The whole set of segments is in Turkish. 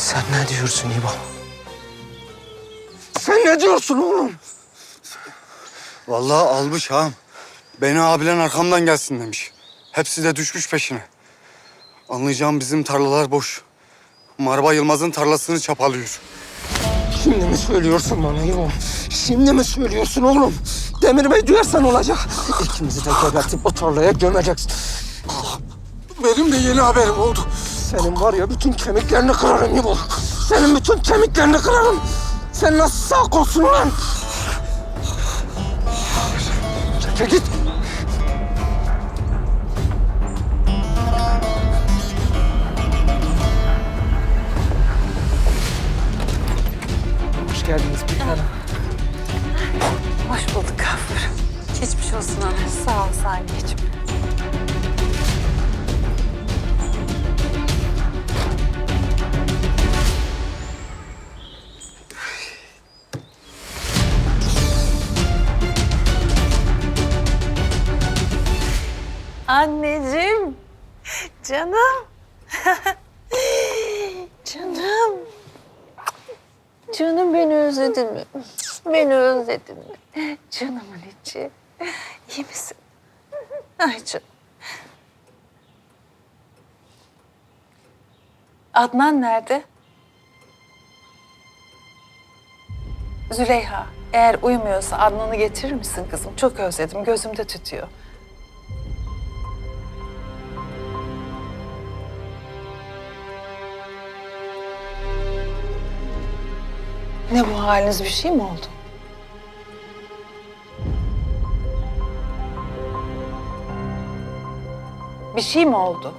Sen ne diyorsun İbo? Sen ne diyorsun oğlum? Vallahi almış ağam. Beni abilen arkamdan gelsin demiş. Hepsi de düşmüş peşine. Anlayacağım bizim tarlalar boş. Marba Yılmaz'ın tarlasını çapalıyor. Şimdi mi söylüyorsun bana İbo? Şimdi mi söylüyorsun oğlum? Demir Bey duyarsan olacak. İkimizi de gebertip o tarlaya gömeceksin. Benim de yeni haberim oldu. Senin var ya bütün kemiklerini kırarım İbo. Senin bütün kemiklerini kırarım. Sen nasıl sağ kolsun lan? Çekil git. Hoş geldiniz bir tanem. Hoş bulduk Gafur. Geçmiş olsun ana. Sağ ol Saniyeciğim. Anneciğim. Canım. Canım. Canım beni özledin mi? Beni özledin mi? Canımın içi. İyi misin? Ay canım. Adnan nerede? Züleyha, eğer uyumuyorsa Adnan'ı getirir misin kızım? Çok özledim, gözümde tütüyor. Ne bu haliniz bir şey mi oldu? Bir şey mi oldu?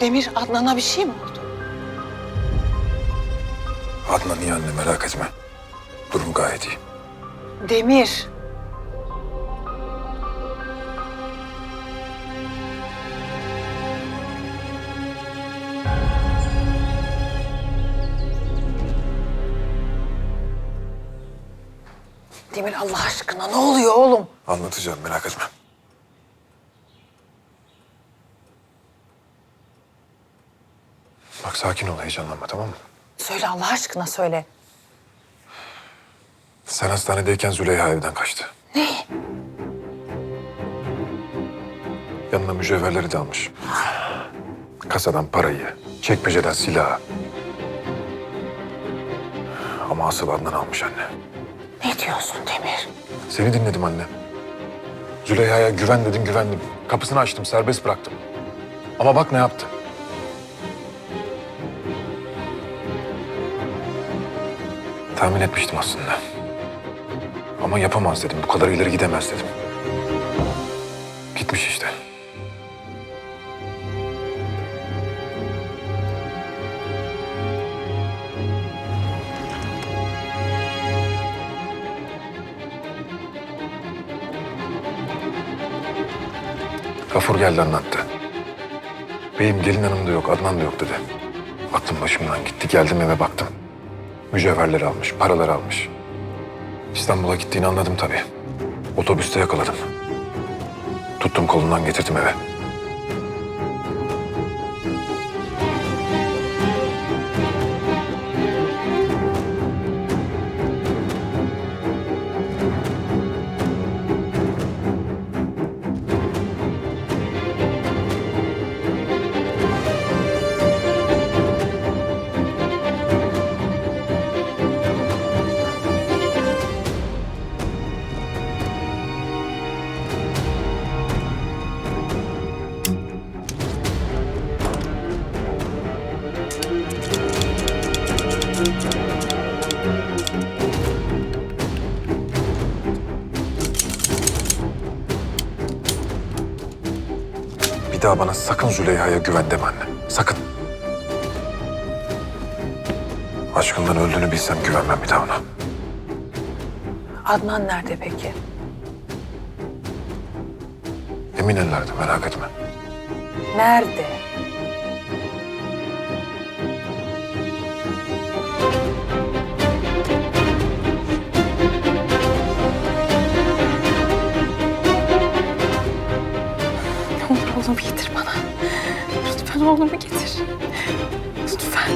Demir, Adnan'a bir şey mi oldu? Adnan iyi anne merak etme. Durum gayet iyi. Demir. Demir Allah aşkına ne oluyor oğlum? Anlatacağım merak etme. Bak sakin ol heyecanlanma tamam mı? Söyle Allah aşkına söyle. Sen hastanedeyken Züleyha evden kaçtı. Ne? Yanına mücevherleri de almış. Kasadan parayı, çekmeceden silahı. Ama asıl Adnan almış anne. Ne diyorsun Demir? Seni dinledim anne. Züleyha'ya güven dedim güvendim. Kapısını açtım serbest bıraktım. Ama bak ne yaptı. Tahmin etmiştim aslında. Ama yapamaz dedim. Bu kadar ileri gidemez dedim. Gitmiş işte. Gafur geldi anlattı. Beyim gelin hanım da yok, Adnan da yok dedi. Aklım başımdan gitti, geldim eve baktım. Mücevherleri almış, paraları almış. İstanbul'a gittiğini anladım tabii. Otobüste yakaladım. Tuttum kolundan getirdim eve. Daha bana sakın Züleyha'ya güven deme anne. Sakın. Aşkından öldüğünü bilsem güvenmem bir daha ona. Adnan nerede peki? Emin ellerde merak etme. Nerede? Oğlumu getir bana. Lütfen oğlumu getir. Lütfen.